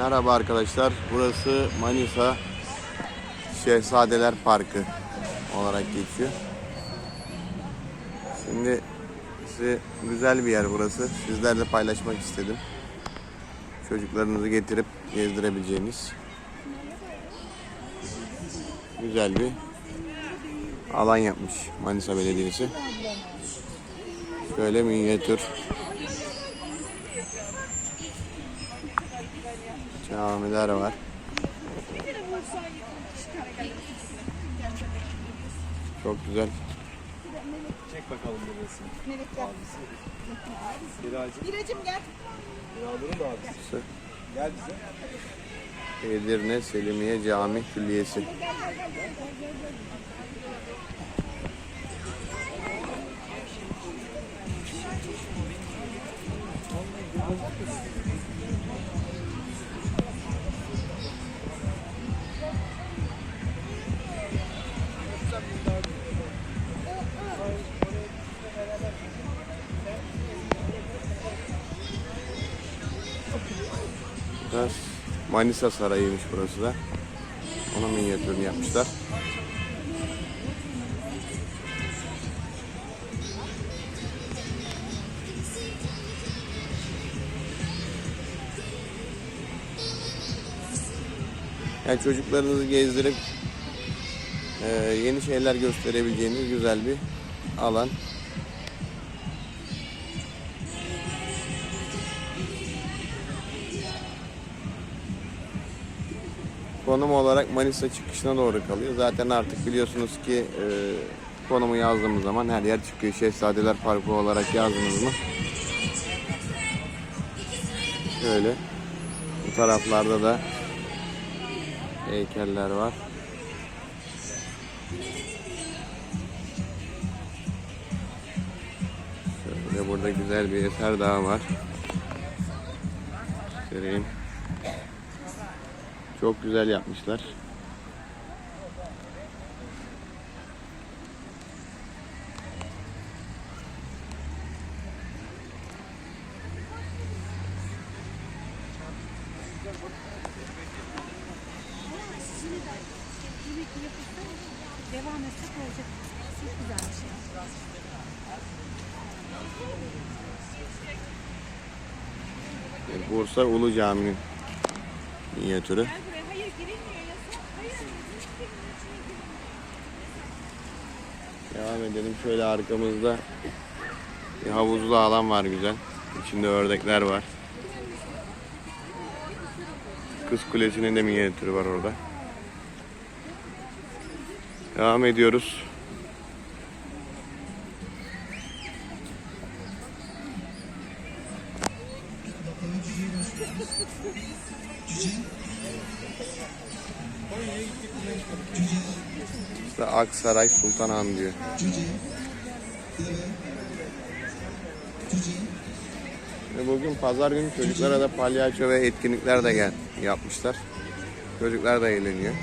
Merhaba arkadaşlar. Burası Manisa Şehzadeler Parkı olarak geçiyor. Şimdi size güzel bir yer burası. Sizlerle paylaşmak istedim. Çocuklarınızı getirip gezdirebileceğiniz güzel bir alan yapmış Manisa Belediyesi. Şöyle minyatür camiler var. Çok güzel. Çek bakalım burası. Melekler. Kiracı. Biracım gel. Kiraların da abisi. Gel bize. Edirne Selimiye Cami Külliyesi. Biraz Manisa Sarayı'ymış burası da. Onun minyatürünü yapmışlar. Yani çocuklarınızı gezdirip eee, yeni şeyler gösterebileceğiniz güzel bir alan. Konum olarak Manisa çıkışına doğru kalıyor. Zaten artık biliyorsunuz ki e, konumu yazdığımız zaman her yer çıkıyor. Şehzadeler Parkı olarak yazdınız mı? Şöyle. Bu taraflarda da heykeller var. Şöyle burada güzel bir eser daha var. Göstereyim. Çok güzel yapmışlar. Devam etsek olacak. Bursa Ulu Cami minyatürü. Devam edelim. Şöyle arkamızda bir havuzlu alan var güzel. İçinde ördekler var. Kız Kulesi'nin de minyatürü var orada. Devam ediyoruz. İşte Aksaray Sultanhan diyor. Ve bugün pazar günü çocuklara da palyaço ve etkinlikler de gel yapmışlar. Çocuklar da eğleniyor.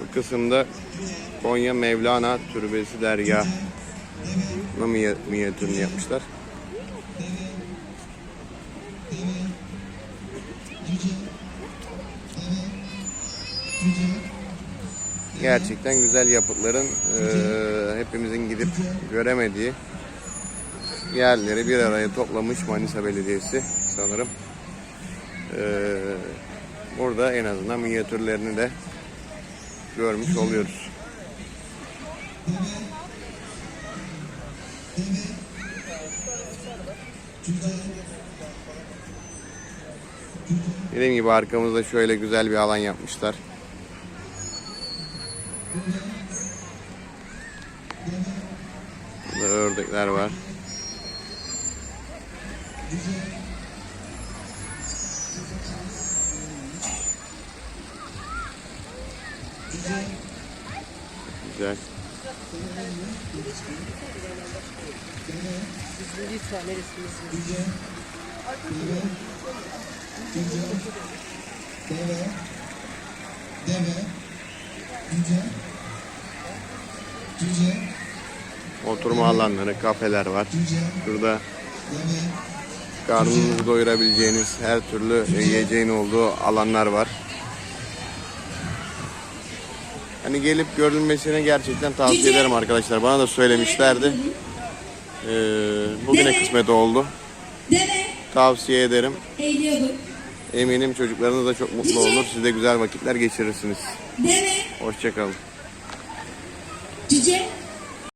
Bu kısımda Konya Mevlana Türbesi Dergahı minyatürünü yapmışlar. Gerçekten güzel yapıtların eee, hepimizin gidip göremediği yerleri bir araya toplamış Manisa Belediyesi sanırım. Eee, burada en azından minyatürlerini de görmüş oluyoruz. Dediğim gibi arkamızda şöyle güzel bir alan yapmışlar. Burada ördekler var. Güzel. Deve, deve, cüce, cüce, Oturma alanları, kafeler var. Şurada karnınızı doyurabileceğiniz her türlü yiyeceğin olduğu alanlar var. Hani gelip görülmesini gerçekten tavsiye ederim arkadaşlar. Bana da söylemişlerdi. Ee, bugüne kısmet oldu. Tavsiye ederim. Eminim çocuklarınız da çok mutlu olur. Siz de güzel vakitler geçirirsiniz. Deve Hoşçakalın. cüce